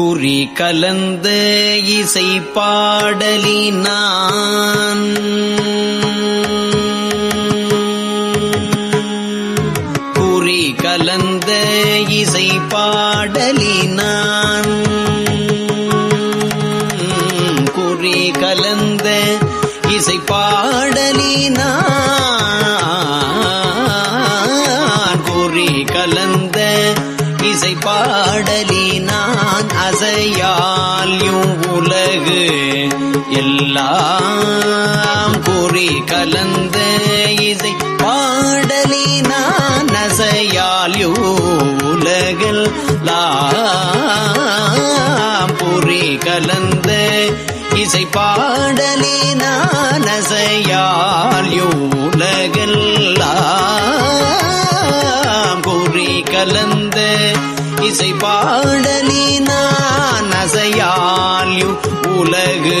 குறி கலந்த இசை பாடலினான். குறி கலந்த இசை பாட எல்லாம் குறி கலந்த இசை பாடலினான் அசையால் உலகில் லாம். பொறி கலந்த இசை பாடலினான் அசையால் உலகில் பொறி கலந்த இசை பாடலினான் அசையால் உலகு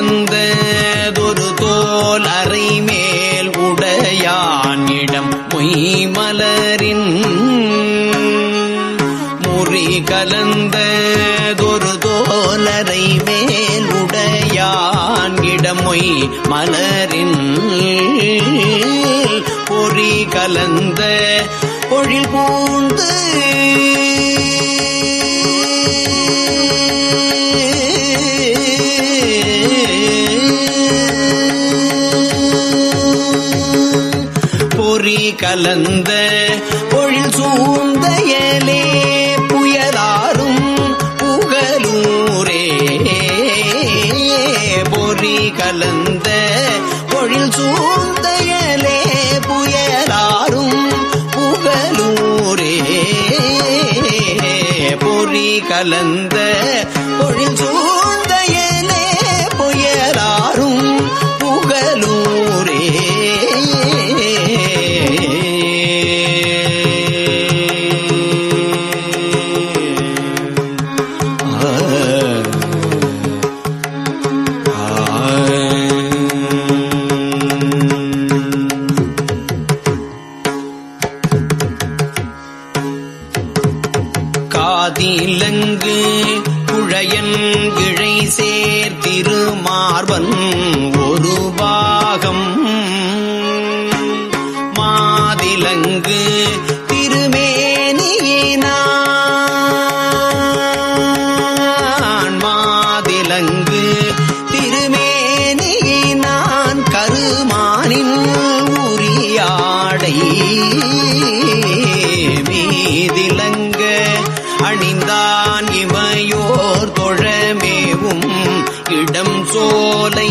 கலந்த ஒரு தோல் அறை மேல் உடையானிடம் பொய் மலரின் முறி கலந்ததொரு தோலரை மேல் உடையான் இடமொய் மலரின் பொறி கலந்த பொழில் பூந்து கலந்த பொழில் சூழ்ந்த ஏலே புயலாரும் புகலூரே. பொறி கலந்த பொழில் சூழ்ந்த ஏலே புயலாரும் புகலூரே. பொறி கலந்த இடம் சோலை.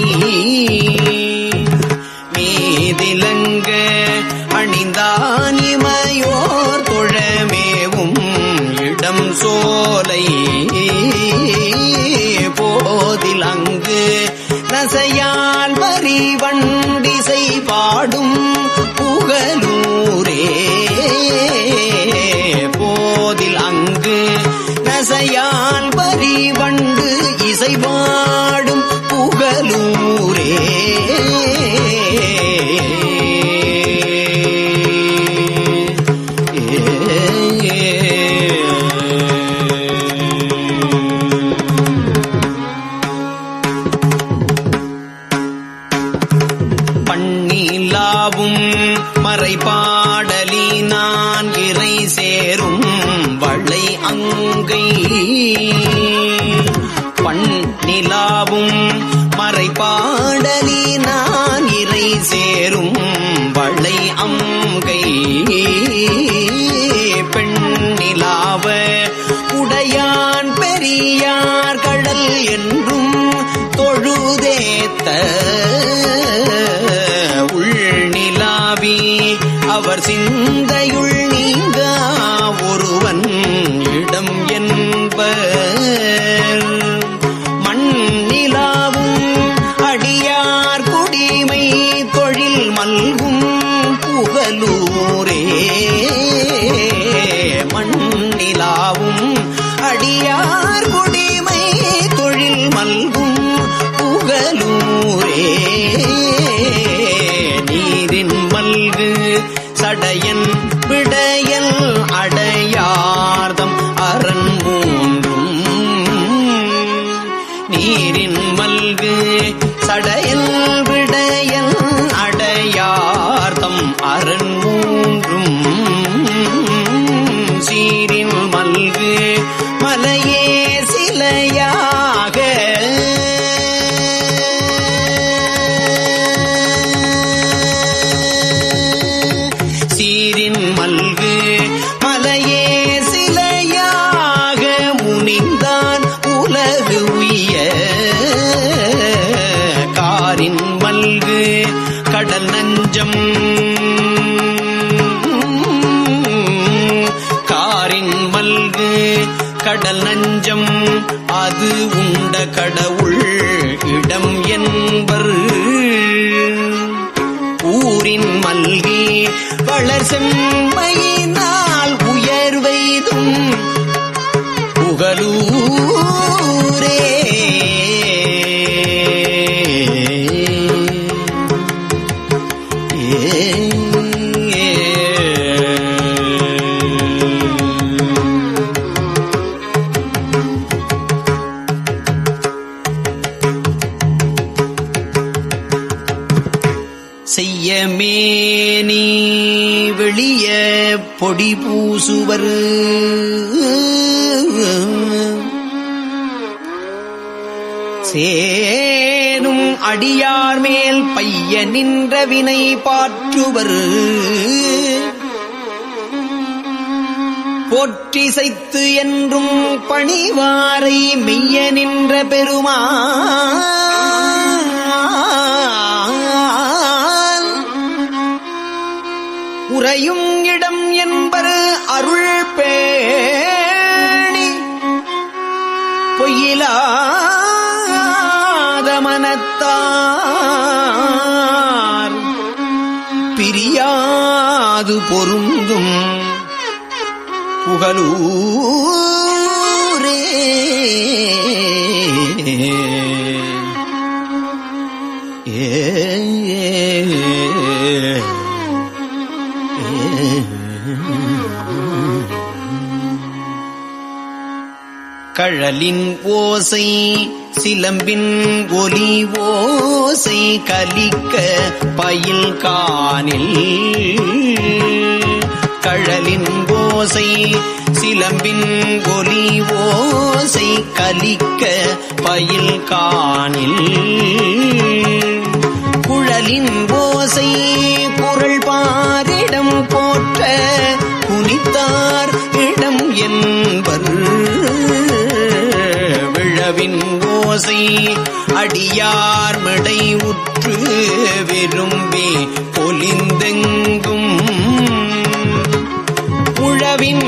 நீரின் மல்கு சடையன் விடையன் அடையார்தம் அரண் கடல் நஞ்சம் அது உண்ட கடவுள் இடம் என்பர். ஊரின் மல்கி வளர் செம்மையினால் உயர்வைதும் புகழூரே செய்ய நீ வெளிய பொடி பூசுவர். சேரும் அடியார் மேல் பைய நின்ற வினை பாற்றுவர். போற்றிசைத்து என்றும் பணிவாரை மெய்ய நின்ற பெருமா உறையும் இடம் என்பர் அருள் பேணி. பொய்யிலாத மனத்தார் பிரியாது பொருந்தும் புகழூரே கழலின் ஓசை சிலம்பின் ஒலி ஓசை கலிக்க பயில் காணில். கழலின் ஓசை சிலம்பின் ஒலி ஓசை கலிக்க பயில் காணில். குழலின் ஓசை குரல் பாரிடம் போற்ற குனித்தார் இடம் என்பர். ஓசை அடியார் மடை உற்று விரும்பி பொலிந்தெங்கும். உழவின்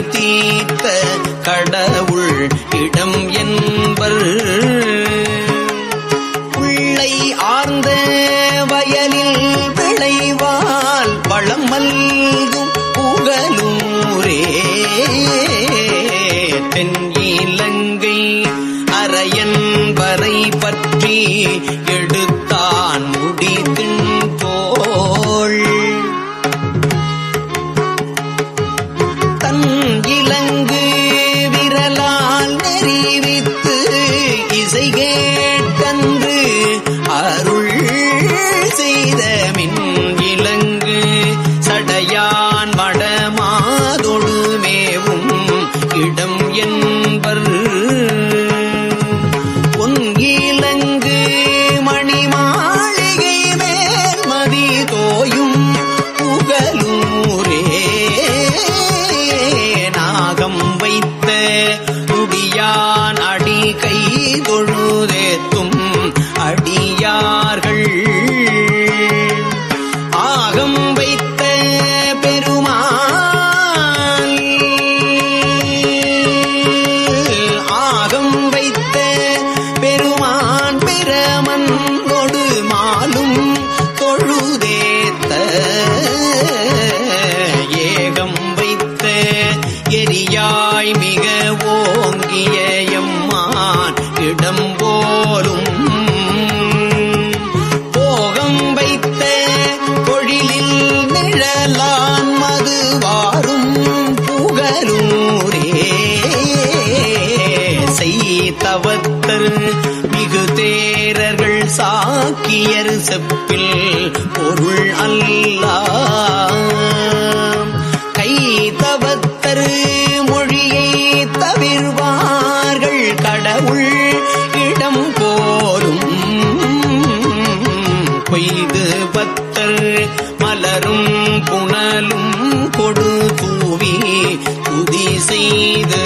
தீர்த்த கடவுள் இடம் என்பர். ஆக்கியர் செப்பில் பொருள் அல்ல கை தவத்தரு மொழியை தவிர்வார்கள் கடவுள் இடம் கோரும். கொய்து பத்தர் மலரும் புனலும் கொடு தூவி துதி செய்து.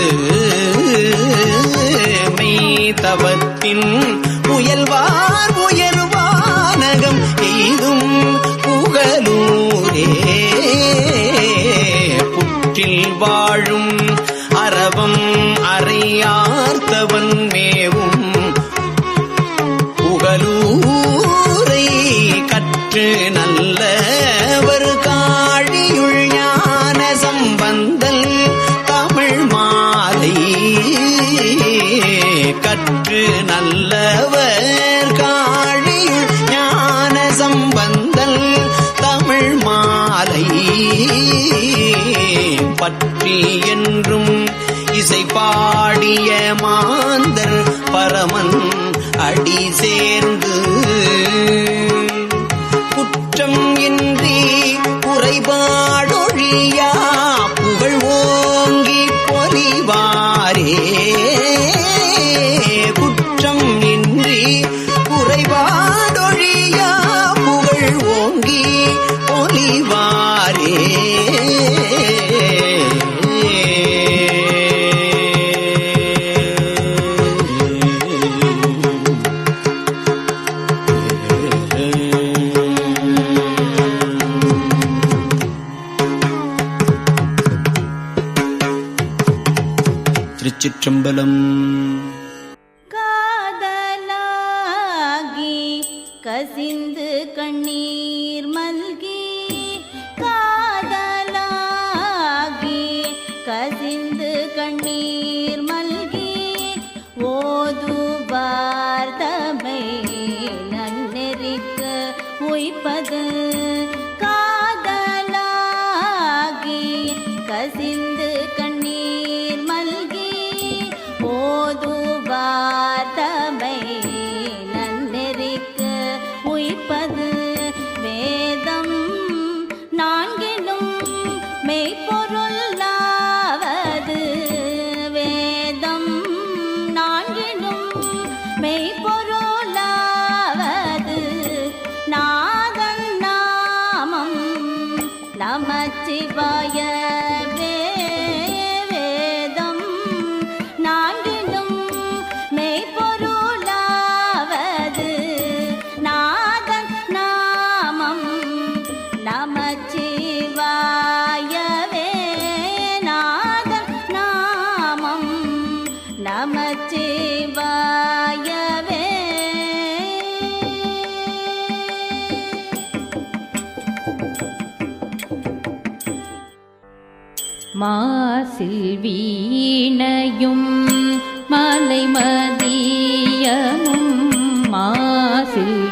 மெய் அறையார்த்தவன் மேவும் புகலூரை கற்று நல்லவர் காழியுள் ஞான சம்பந்தல் தமிழ் மாலை கற்று நல்லவர் காழியுள் ஞான சம்பந்தல் தமிழ் மாலை பற்றிய பாடிய மாந்தர் பரமன் அடி சேர்ந்து. குற்றம் இன்றி குறைபா கசிந்து கண்ணீர் மாசில் வீணையும் மலை மதியமும் மாசில்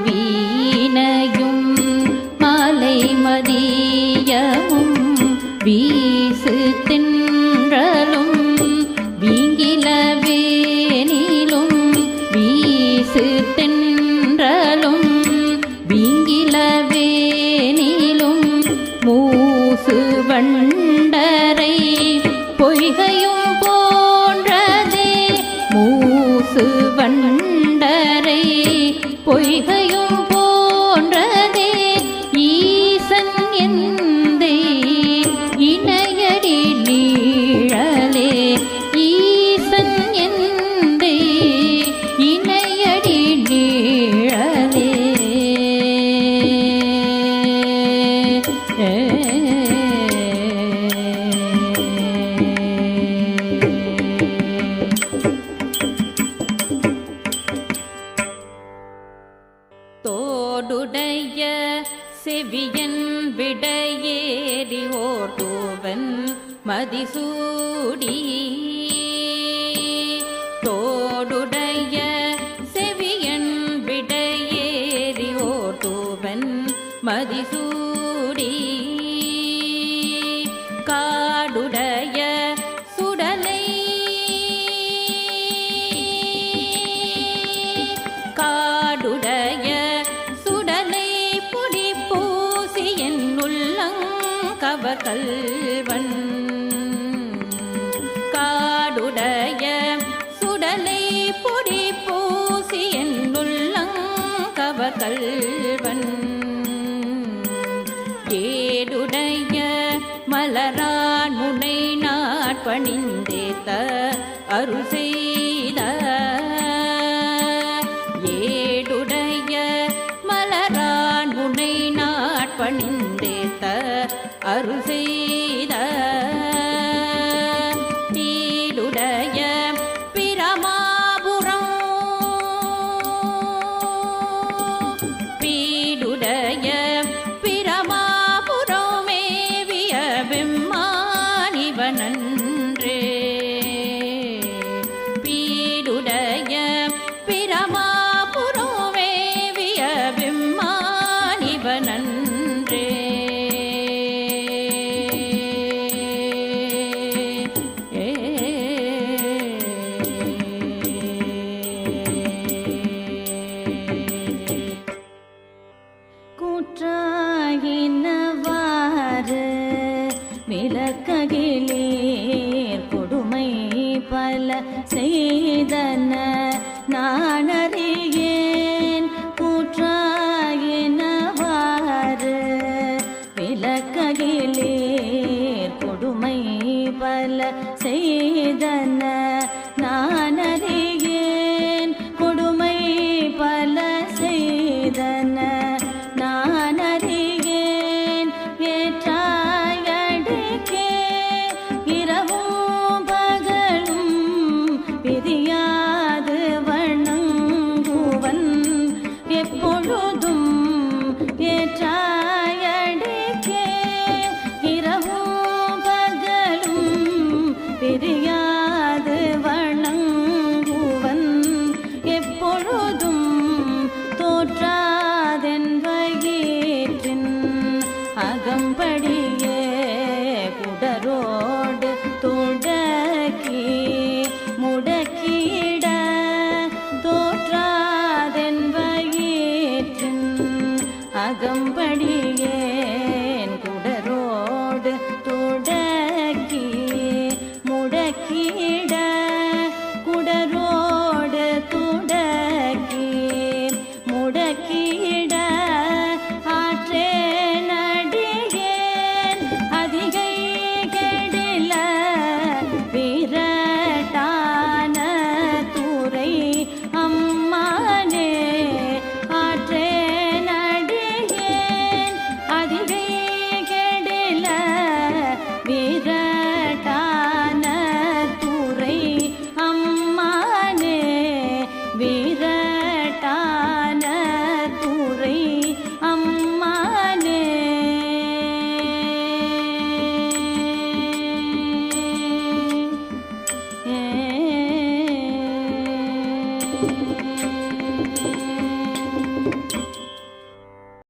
சிவண்டரை பொய்கை தூவன் மதிசூடி தோடுட கல்வன் செய்த